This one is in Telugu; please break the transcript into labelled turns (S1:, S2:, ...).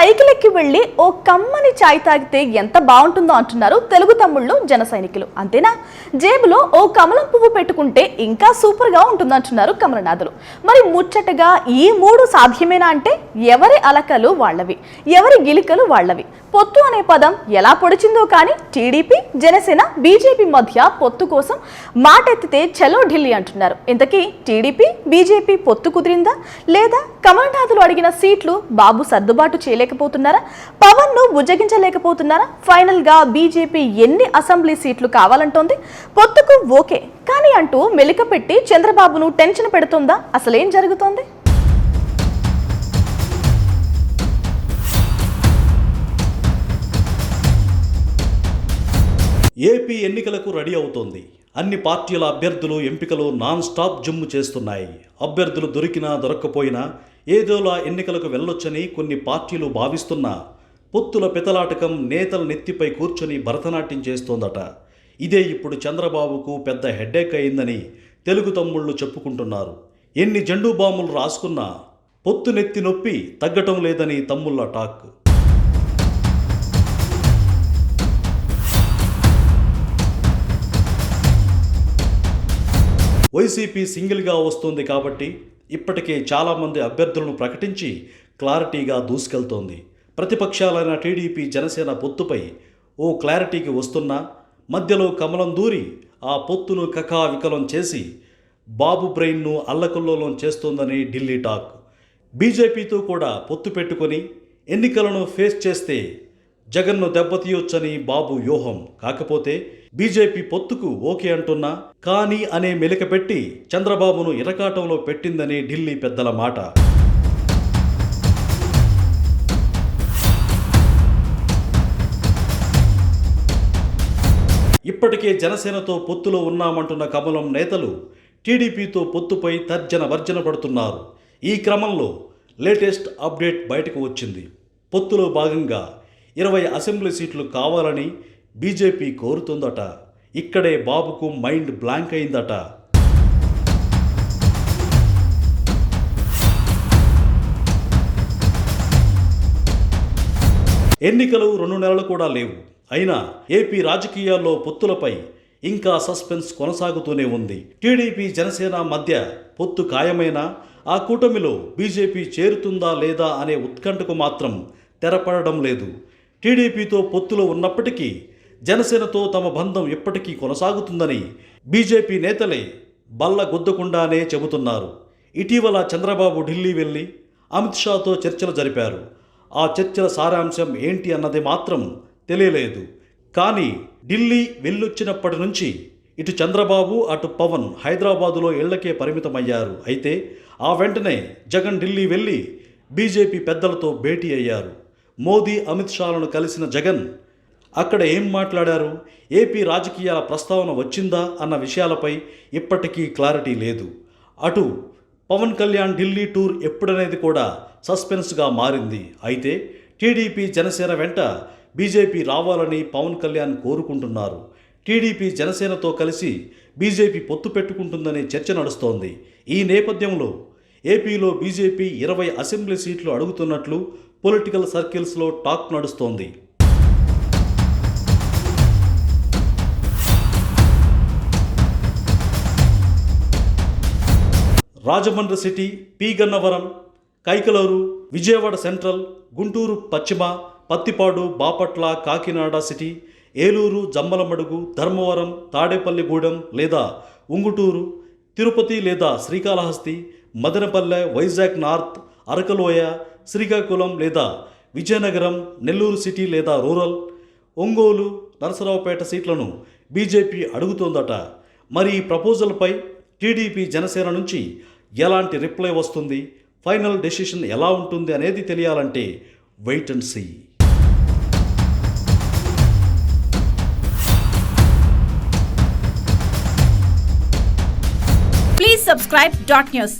S1: సైకిల్ ఎక్కి వెళ్ళి ఓ కమ్మని చాయ్ తాగితే ఎంత బాగుంటుందో అంటున్నారు తెలుగు తమ్ముళ్ళు జన సైనికులు. అంతేనా? జేబులో ఓ కమలం పువ్వు పెట్టుకుంటే ఇంకా సూపర్గా ఉంటుందంటున్నారు కమలనాథులు. మరి ముచ్చటగా ఈ మూడు సాధ్యమేనా అంటే? ఎవరి అలకలు వాళ్ళవి? ఎవరి గిలికలు వాళ్ళవి? పొత్తు అనే పదం ఎలా పొడిచిందో కానీ టీడీపీ జనసేన బీజేపీ మధ్య పొత్తు కోసం మాటెత్తితే చలో ఢిల్లీ అంటున్నారు. ఇంతకీ టీడీపీ బీజేపీ పొత్తు కుదిరిందా? లేదా కమలనాథులు అడిగిన సీట్లు బాబు సర్దుబాటు చేయలేక చేయలేకపోతున్నారా? పవన్ను బుజ్జగించలేకపోతున్నారా ఫైనల్గా బీజేపీ ఎన్ని అసెంబ్లీ సీట్లు కావాలంటోంది? పొత్తుకు ఓకే కానీ అంటూ మెలిక పెట్టి చంద్రబాబును టెన్షన్ పెడుతుందా? అసలేం జరుగుతోంది?
S2: ఏపీ ఎన్నికలకు రెడీ అవుతోంది. అన్ని పార్టీల అభ్యర్థులు ఎంపికలు నాన్ స్టాప్ జమ్ము చేస్తున్నాయి. అభ్యర్థులు దొరికినా దొరక్కపోయినా ఏదోలా ఎన్నికలకు వెళ్ళొచ్చని కొన్ని పార్టీలు భావిస్తున్నా పొత్తుల పితలాటకం నేతల నెత్తిపై కూర్చొని భరతనాట్యం చేస్తోందట. ఇదే ఇప్పుడు చంద్రబాబుకు పెద్ద హెడ్డేక్ అయిందని తెలుగు తమ్ముళ్ళు చెప్పుకుంటున్నారు. ఎన్ని జెండు బాంబులు రాసుకున్నా పొత్తు నెత్తి నొప్పి తగ్గటం లేదని తమ్ముళ్ళ టాక్. వైసీపీ సింగిల్గా వస్తుంది కాబట్టి ఇప్పటికే చాలామంది అభ్యర్థులను ప్రకటించి క్లారిటీగా దూసుకెళ్తోంది. ప్రతిపక్షాలైన టీడీపీ జనసేన పొత్తుపై ఓ క్లారిటీకి వస్తున్నా మధ్యలో కమలం దూరి ఆ పొత్తును కకావికలం చేసి బాబు బ్రెయిన్ను అల్లకల్లోలం చేస్తోందని ఢిల్లీ టాక్. బీజేపీతో కూడా పొత్తు పెట్టుకొని ఎన్నికలను ఫేస్ చేస్తే జగన్ను దెబ్బతీయొచ్చని బాబు వ్యూహం. కాకపోతే బీజేపీ పొత్తుకు ఓకే అంటున్నా కానీ అనే మెలిక పెట్టి చంద్రబాబును ఇరకాటంలో పెట్టిందని ఢిల్లీ పెద్దల మాట. ఇప్పటికే జనసేనతో పొత్తులో ఉన్నామంటున్న కమలం నేతలు టీడీపీతో పొత్తుపై తర్జన భర్జన పడుతున్నారు. ఈ క్రమంలో లేటెస్ట్ అప్డేట్ బయటకు వచ్చింది. పొత్తులో భాగంగా ఇరవై అసెంబ్లీ సీట్లు కావాలని బీజేపీ కోరుతుందట. ఇక్కడే బాబుకు మైండ్ బ్లాంక్ అయిందట. ఎన్నికలు రెండు నెలలు కూడా లేవు. అయినా ఏపీ రాజకీయాల్లో పొత్తులపై ఇంకా సస్పెన్స్ కొనసాగుతూనే ఉంది. టీడీపీ జనసేన మధ్య పొత్తు ఖాయమైనా ఆ కూటమిలో బీజేపీ చేరుతుందా లేదా అనే ఉత్కంఠకు మాత్రం తెరపడడం లేదు. టీడీపీతో పొత్తులో ఉన్నప్పటికీ జనసేనతో తమ బంధం ఎప్పటికీ కొనసాగుతుందని బీజేపీ నేతలే బల్ల గుద్దకుండానే చెబుతున్నారు. ఇటీవల చంద్రబాబు ఢిల్లీ వెళ్ళి అమిత్ షాతో చర్చలు జరిపారు. ఆ చర్చల సారాంశం ఏంటి అన్నది మాత్రం తెలియలేదు. కానీ ఢిల్లీ వెళ్ళొచ్చినప్పటి నుంచి ఇటు చంద్రబాబు అటు పవన్ హైదరాబాదులో ఇళ్ళకే పరిమితమయ్యారు. అయితే ఆ వెంటనే జగన్ ఢిల్లీ వెళ్ళి బీజేపీ పెద్దలతో భేటీ అయ్యారు. మోదీ అమిత్ షాలను కలిసిన జగన్ అక్కడ ఏం మాట్లాడారు? ఏపీ రాజకీయాల ప్రస్తావన వచ్చిందా అన్న విషయాలపై ఇప్పటికీ క్లారిటీ లేదు. అటు పవన్ కళ్యాణ్ ఢిల్లీ టూర్ ఎప్పుడనేది కూడా సస్పెన్స్గా మారింది. అయితే టీడీపీ జనసేన వెంట బీజేపీ రావాలని పవన్ కళ్యాణ్ కోరుకుంటున్నారు. టీడీపీ జనసేనతో కలిసి బీజేపీ పొత్తు పెట్టుకుంటుందనే చర్చ నడుస్తోంది. ఈ నేపథ్యంలో ఏపీలో బీజేపీ ఇరవై అసెంబ్లీ సీట్లు అడుగుతున్నట్లు పొలిటికల్ సర్కిల్స్లో టాక్ నడుస్తోంది. Rajahmundry city P. Gannavaram Kaikaluru Vijayawada central Guntur పశ్చిమ పత్తిపాడు బాపట్ల కాకినాడ సిటీ ఏలూరు జమ్మలమడుగు ధర్మవరం తాడేపల్లిగూడెం లేదా ఉంగుటూరు తిరుపతి లేదా శ్రీకాళహస్తి మదనపల్లె వైజాగ్ నార్త్ అరకలోయ శ్రీకాకుళం లేదా విజయనగరం నెల్లూరు సిటీ లేదా రూరల్ ఒంగోలు నరసరావుపేట సీట్లను బీజేపీ అడుగుతోందట. మరి ఈ ప్రపోజల్పై టీడీపీ జనసేన నుంచి ఎలాంటి రిప్లై వస్తుంది? ఫైనల్ డెసిషన్ ఎలా ఉంటుంది అనేది తెలియాలంటే wait and see.
S3: Please subscribe dot news